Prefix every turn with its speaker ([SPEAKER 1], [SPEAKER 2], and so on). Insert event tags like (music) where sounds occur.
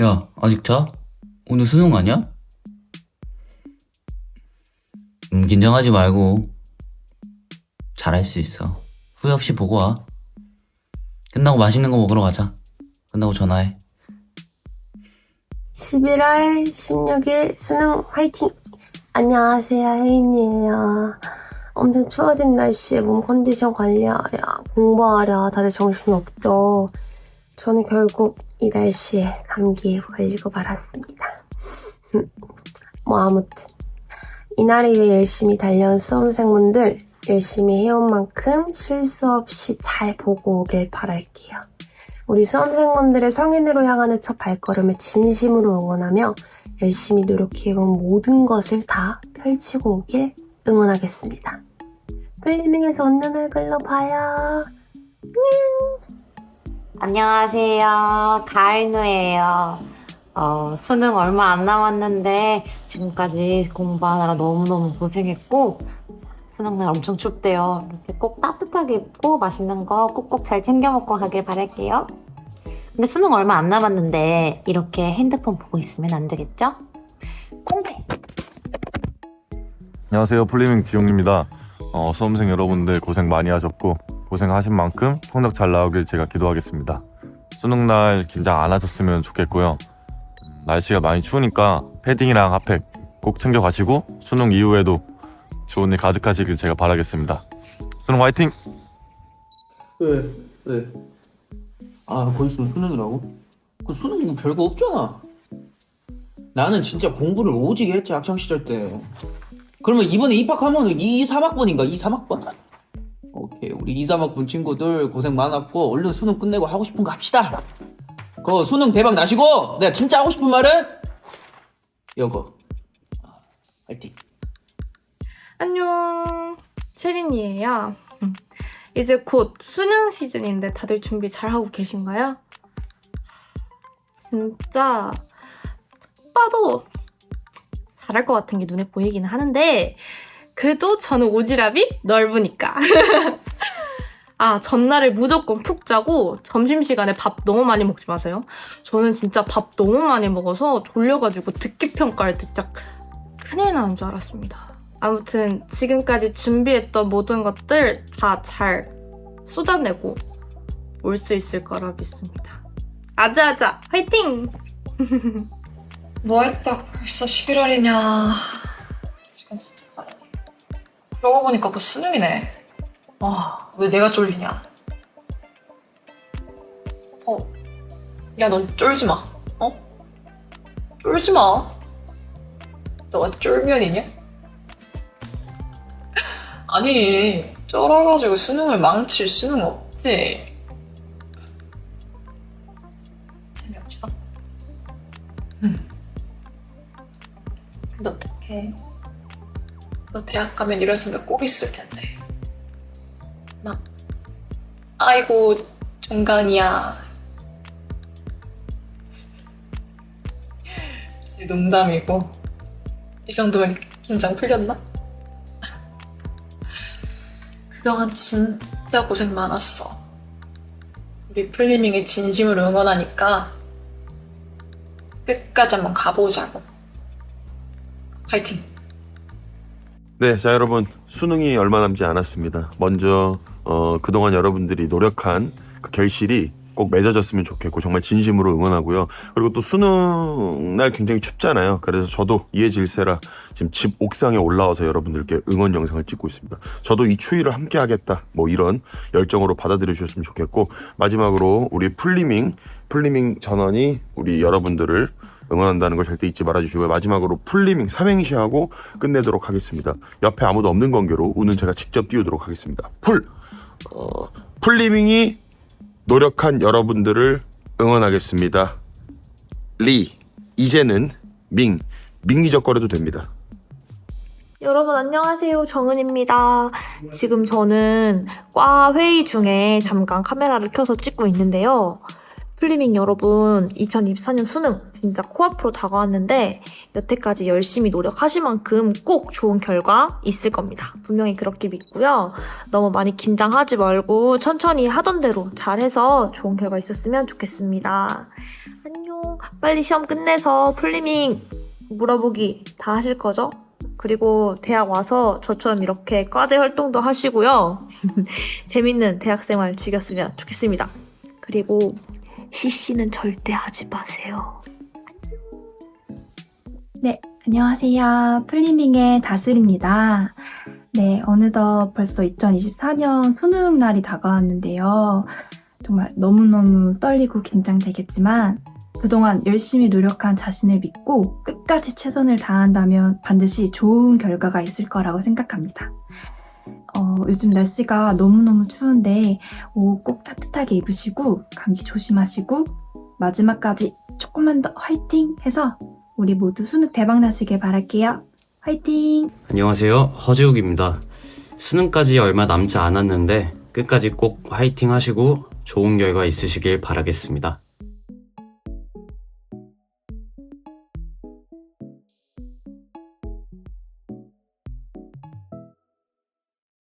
[SPEAKER 1] 야, 아직 자? 오늘 수능 아니야? 음, 긴장하지 말고. 잘할 수 있어. 후회 없이 보고 와. 끝나고 맛있는 거 먹으러 가자. 끝나고 전화해.
[SPEAKER 2] 11월 16일 수능 화이팅! 안녕하세요, 혜인이에요. 엄청 추워진 날씨에 몸 컨디션 관리하랴, 공부하랴, 다들 정신없죠. 저는 결국 이 날씨에 감기에 걸리고 말았습니다. (laughs) 뭐, 아무튼. 이날을 위해 열심히 달려온 수험생분들, 열심히 해온 만큼 실수 없이 잘 보고 오길 바랄게요. 우리 수험생분들의 성인으로 향하는 첫 발걸음을 진심으로 응원하며 열심히 노력해온 모든 것을 다 펼치고 오길 응원하겠습니다. 플리밍에서 웃는 얼굴로 봐요.
[SPEAKER 3] 안녕 하세요. 가을누예요. 어, 수능 얼마 안 남았는데 지금까지 공부하느라 너무너무 고생했고 수능날 엄청 춥대요. 이렇게 꼭 따뜻하게 입고 맛있는 거 꼭꼭 잘 챙겨 먹고 가길 바랄게요. 근데 수능 얼마 안 남았는데 이렇게 핸드폰 보고 있으면 안 되겠죠? 공대!
[SPEAKER 4] 안녕하세요. 플리밍 지용입니다. 어, 수험생 여러분들 고생 많이 하셨고 고생하신 만큼 성적 잘 나오길 제가 기도하겠습니다. 수능 날 긴장 안 하셨으면 좋겠고요. 음, 날씨가 많이 추우니까 패딩이랑 핫팩 꼭 챙겨 가시고 수능 이후에도 좋은 일 가득하시길 제가 바라겠습니다. 수능 화이팅!
[SPEAKER 5] 왜? 왜? 아, 곧 있으면 수능이라고? 그 수능 뭐 별거 없잖아. 나는 진짜 공부를 오지게 했지, 학창시절 때. 그러면 이번에 입학하면은 2, 3학번인가? 2, 3학번? 오케이. 우리 2, 3학번 친구들 고생 많았고, 얼른 수능 끝내고 하고 싶은 거 합시다. 그 수능 대박 나시고, 내가 진짜 하고 싶은 말은? 아, 화이팅.
[SPEAKER 6] 안녕, 채린이에요. 음, 이제 곧 수능 시즌인데 다들 준비 잘하고 계신가요? 진짜 딱 봐도 잘할 것 같은 게 눈에 보이기는 하는데 그래도 저는 오지랖이 넓으니까. (laughs) 아, 전날에 무조건 푹 자고 점심시간에 밥 너무 많이 먹지 마세요. 저는 진짜 밥 너무 많이 먹어서 졸려가지고 듣기 평가할 때 진짜 큰일 나는 줄 알았습니다. 아무튼 지금까지 준비했던 모든 것들 다 잘 쏟아내고 올 수 있을 거라 믿습니다. 아자아자 화이팅! (laughs)
[SPEAKER 7] 뭐 했다 벌써 11월이냐 시간 진짜 빠르네 그러고 보니까 곧 수능이네 와, 왜 내가 쫄리냐 어, 야 넌 쫄지 마 어? 쫄지 마 너가 쫄면이냐? (laughs) 아니 쫄아가지고 수능을 망칠 수능 없지 재미없어? 근데 어떡해. 너 대학 가면 이런 선배 꼭 있을 텐데. 나. 아이고, 종강이야. 농담이고. 이 정도면 긴장 풀렸나? (laughs) 그동안 진짜 고생 많았어. 우리 플리밍이 진심으로 응원하니까 끝까지 한번 가보자고. 파이팅!
[SPEAKER 8] 네, 자 여러분 수능이 얼마 남지 않았습니다. 먼저 어, 그동안 여러분들이 노력한 그 결실이 꼭 맺어졌으면 좋겠고 정말 진심으로 응원하고요. 그리고 또 수능 날 굉장히 춥잖아요. 그래서 저도 이해질세라 지금 집 옥상에 올라와서 여러분들께 응원 영상을 찍고 있습니다. 저도 이 추위를 함께 하겠다. 뭐 이런 열정으로 받아들여 주셨으면 좋겠고 마지막으로 우리 풀리밍 풀리밍 전원이 우리 여러분들을 응원한다는 걸 절대 잊지 말아주시고요. 마지막으로 풀리밍 삼행시 하고 끝내도록 하겠습니다. 옆에 아무도 없는 관계로 우는 제가 직접 띄우도록 하겠습니다. 풀! 어, 풀리밍이 노력한 여러분들을 응원하겠습니다. 리, 이제는 밍, 민기적거려도 됩니다.
[SPEAKER 9] 여러분 안녕하세요 정은입니다. 지금 저는 과 회의 중에 잠깐 카메라를 켜서 찍고 있는데요. 플리밍 여러분 2024년 수능 진짜 코앞으로 다가왔는데 여태까지 열심히 노력하신 만큼 꼭 좋은 결과 있을 겁니다. 분명히 그렇게 믿고요. 너무 많이 긴장하지 말고 천천히 하던 대로 잘해서 좋은 결과 있었으면 좋겠습니다. 안녕.
[SPEAKER 8] 빨리 시험 끝내서 플리밍 물어보기 다 하실 거죠? 그리고 대학 와서 저처럼 이렇게 과대 활동도 하시고요. (laughs) 재밌는 대학 생활 즐겼으면 좋겠습니다. 그리고 CC는 절대 하지 마세요.
[SPEAKER 10] 네, 안녕하세요. 플리밍의 다슬입니다. 네, 어느덧 벌써 2024년 수능 날이 다가왔는데요. 정말 너무너무 떨리고 긴장되겠지만, 그동안 열심히 노력한 자신을 믿고 끝까지 최선을 다한다면 반드시 좋은 결과가 있을 거라고 생각합니다. 어, 요즘 날씨가 너무너무 추운데 옷 꼭 따뜻하게 입으시고 감기 조심하시고 마지막까지 조금만 더 화이팅 해서 우리 모두 수능 대박 나시길 바랄게요. 화이팅!
[SPEAKER 11] 안녕하세요. 허지욱입니다. 수능까지 얼마 남지 않았는데 끝까지 꼭 화이팅 하시고 좋은 결과 있으시길 바라겠습니다.